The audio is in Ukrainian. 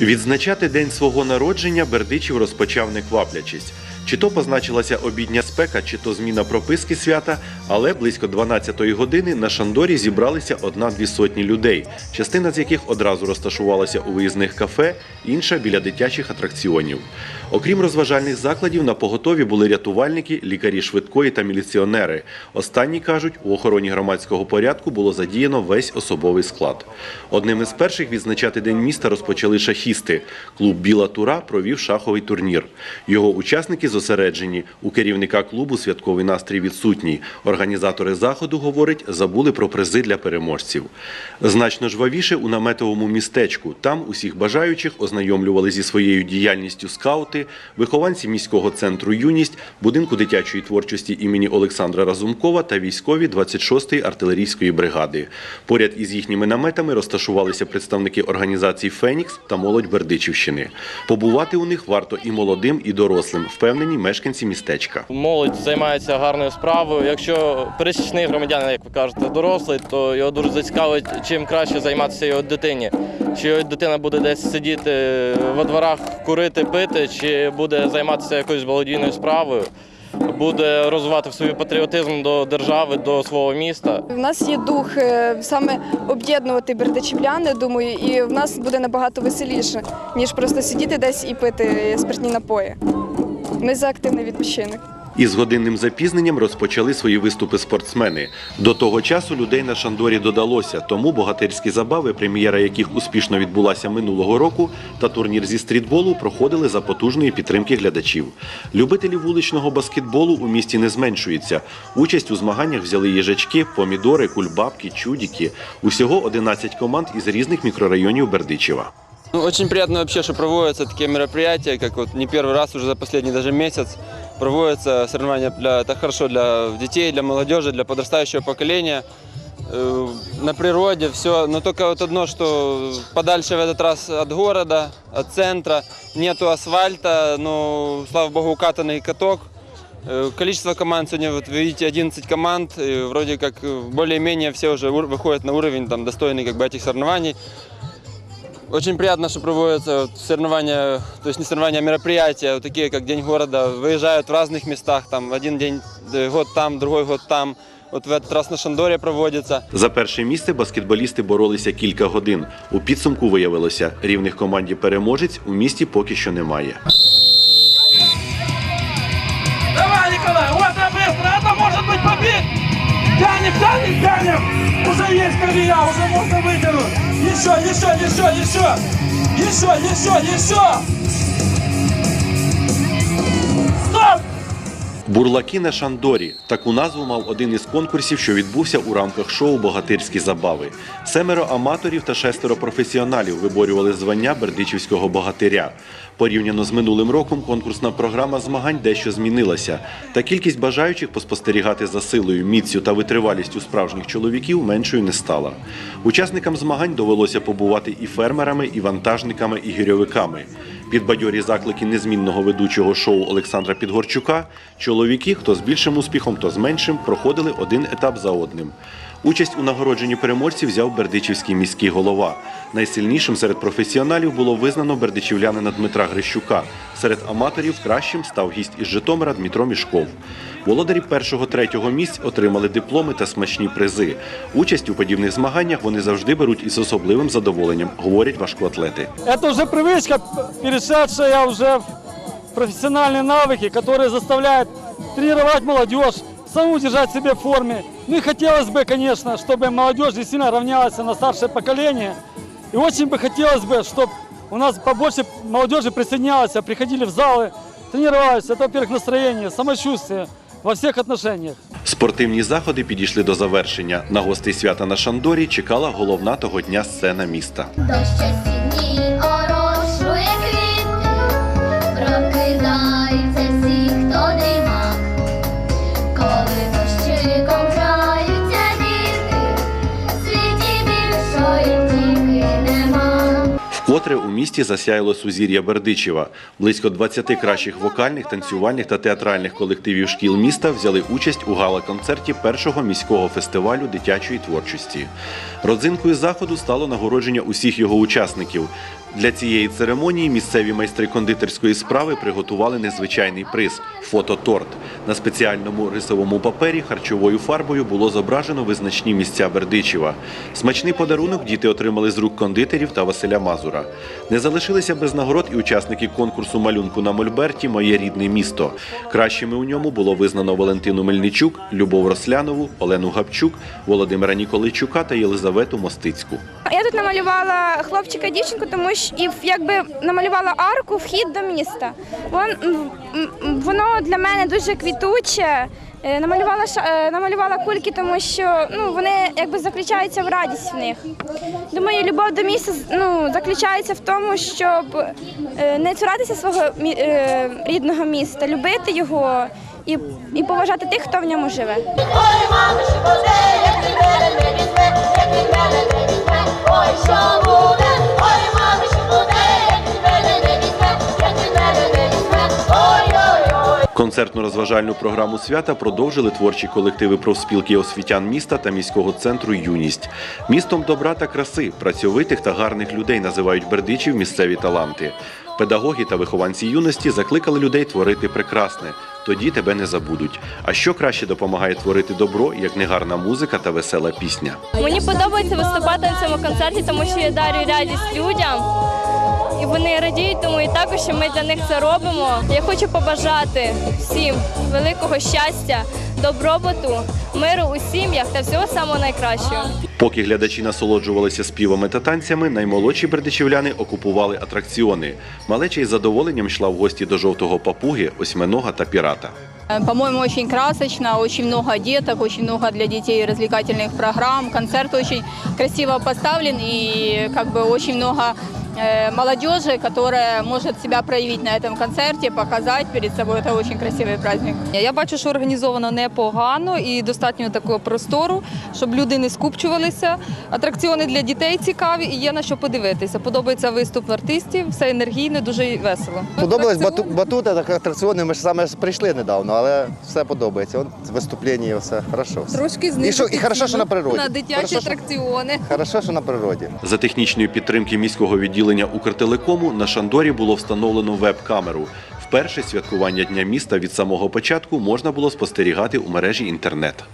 Відзначати день свого народження Бердичів розпочав не кваплячись. Чи то позначилася обідня спека, чи то зміна прописки свята, але близько 12-ї години на Шандорі зібралися одна-дві сотні людей, частина з яких одразу розташувалася у виїзних кафе, інша біля дитячих атракціонів. Окрім розважальних закладів, на поготові були рятувальники, лікарі швидкої та міліціонери. Останні кажуть, у охороні громадського порядку було задіяно весь особовий склад. Одним із перших відзначати день міста розпочали шахісти. Клуб Біла Тура провів шаховий турнір. Його учасники зосереджені. У керівника клубу святковий настрій відсутній. Організатори заходу, говорять, забули про призи для переможців. Значно жвавіше у наметовому містечку. Там усіх бажаючих ознайомлювали зі своєю діяльністю скаути, вихованці міського центру Юність, будинку дитячої творчості імені Олександра Разумкова та військові 26-ї артилерійської бригади. Поряд із їхніми наметами розташувалися представники організацій Фенікс та молодь Бердичівщини. Побувати у них варто і молодим, і дорослим, впевнені мешканці містечка. Молодь займається гарною справою. Якщо пересічний громадянин, як ви кажете, дорослий, то його дуже зацікавить, чим краще займатися його дитині. Чи його дитина буде десь сидіти во дворах, курити, пити, чи буде займатися якоюсь благодійною справою, буде розвивати свій патріотизм до держави, до свого міста. В нас є дух е, саме об'єднувати бердичівлян, думаю, і в нас буде набагато веселіше, ніж просто сидіти десь і пити спиртні напої. Ми за активний відпочинок. Із годинним запізненням розпочали свої виступи спортсмени. До того часу людей на Шандорі додалося, тому богатирські забави, прем'єра яких успішно відбулася минулого року, та турнір зі стрітболу проходили за потужної підтримки глядачів. Любителі вуличного баскетболу у місті не зменшується. Участь у змаганнях взяли їжачки, помідори, кульбабки, чудіки. Усього 11 команд із різних мікрорайонів Бердичева. Ну, очень приятно вообще, что проводятся такие мероприятия, как вот не первый раз уже за последний даже месяц проводятся соревнования. Для, это хорошо для детей, для молодежи, для подрастающего поколения. Э, На природе все, но только вот одно, что подальше в этот раз от города, от центра, нету асфальта, но, слава богу, укатанный каток. Э, Количество команд сегодня, вот вы видите, 11 команд, и вроде как более-менее все уже выходят на уровень там, достойный как бы, этих соревнований. Очень приятно, что проводятся вот соревнования, то есть не соревнования, а мероприятия, вот такие как День города, выезжают в разных местах, там один день, э, год там, другой год там. Вот в этот раз на Шандоре проводится. За перше місце баскетболісти боролися кілька годин. У підсумку виявилося, рівних команді переможець у місті поки що немає. Давай, Николай, вот это быстро, это может быть побед! Тянем, тянем, тянем! Уже есть колея, уже можно вытянуть! Еще, еще, еще, еще! Еще, еще, еще! Бурлаки на Шандорі таку назву мав один із конкурсів, що відбувся у рамках шоу Богатирські забави. Семеро аматорів та шестеро професіоналів виборювали звання бердичівського богатиря. Порівняно з минулим роком конкурсна програма змагань дещо змінилася, та кількість бажаючих поспостерігати за силою, міцю та витривалістю справжніх чоловіків меншою не стала. Учасникам змагань довелося побувати і фермерами, і вантажниками, і гірьовиками. Під бадьорі заклики незмінного ведучого шоу Олександра Підгорчука чоловіки, хто з більшим успіхом, то з меншим, проходили один етап за одним. Участь у нагородженні переможців взяв бердичівський міський голова. Найсильнішим серед професіоналів було визнано бердичівлянина Дмитра Грищука. Серед аматорів кращим став гість із Житомира Дмитро Мішков. Володарі першого-третього місць отримали дипломи та смачні призи. Участь у подібних змаганнях вони завжди беруть із особливим задоволенням, говорять важкоатлети. Это уже привычка, перешедшая уже в профессиональные навыки, которые заставляют тренировать молодежь, саму держать себя в форме. Ну и хотелось бы, конечно, чтобы молодежь действительно равнялась на старшее поколение. И очень бы хотелось бы, чтобы у нас побольше молодежи присоединялось, приходили в залы, тренировались. Это, во-первых, настроение, самочувствие во всех отношениях. Спортивні заходи підійшли до завершення. На гостей свята на Шандорі чекала головна того дня сцена міста. Місті засяяло сузір'я Бердичева. Близько 20 кращих вокальних, танцювальних та театральних колективів шкіл міста взяли участь у гала-концерті першого міського фестивалю дитячої творчості. Родзинкою заходу стало нагородження усіх його учасників. Для цієї церемонії місцеві майстри кондитерської справи приготували незвичайний приз фототорт. На спеціальному рисовому папері харчовою фарбою було зображено визначні місця Бердичева. Смачний подарунок діти отримали з рук кондитерів та Василя Мазура. Не залишилися без нагород і учасники конкурсу малюнку на Мольберті Моє рідне місто. Кращими у ньому було визнано Валентину Мельничук, Любов Рослянову, Олену Гапчук, Володимира Ніколайчука та Єлизавету Мостицьку. Я тут намалювала хлопчика дівчинку, тому і якби намалювала арку вхід до міста. Вон, воно для мене дуже квітуче. Е, Намалювала е, намалювала кульки, тому що ну вони якби заключаються в радість в них. Думаю, любов до міста ну заключається в тому, щоб е, не цуратися свого е, рідного міста, любити його і, і поважати тих, хто в ньому живе. Ой, що буде, Концертно-розважальну програму свята продовжили творчі колективи профспілки освітян міста та міського центру Юність. Містом добра та краси, працьовитих та гарних людей називають бердичів місцеві таланти. Педагоги та вихованці юності закликали людей творити прекрасне. Тоді тебе не забудуть. А що краще допомагає творити добро, як негарна музика та весела пісня? Мені подобається виступати на цьому концерті, тому що я дарю радість людям І вони радіють тому і також, що ми для них це робимо. Я хочу побажати всім великого щастя, добробуту, миру у сім'ях та всього самого найкращого. Поки глядачі насолоджувалися співами та танцями, наймолодші бердичівляни окупували атракціони. Малеча із задоволенням йшла в гості до жовтого папуги, осьминога та пірата. Э, По-моему, очень красочно, очень много деток, очень много для детей развлекательных программ. Концерт очень красиво поставлен и как бы очень много э, молодежи, которая может себя проявить на этом концерте, показать перед собой. Это очень красивый праздник. Я бачу, що організовано непогано і достатньо такого простору, щоб люди не скупчувалися. Атракціони для дітей цікаві і є на що подивитися. Подобається виступ артистів, все енергійно, дуже весело. Подобались бату, Атракціони. батути, так атракціони. Ми ж саме ж прийшли недавно, але все подобається. От виступлення, все хорошо. все. Трошки І, що, знизити і хорошо, що на ціну природі. на дитячі Хорошо, що- атракціони. Хорошо, що на природі. За технічної підтримки міського відділення Укртелекому на Шандорі було встановлено веб-камеру. Вперше святкування Дня міста від самого початку можна було спостерігати у мережі інтернет.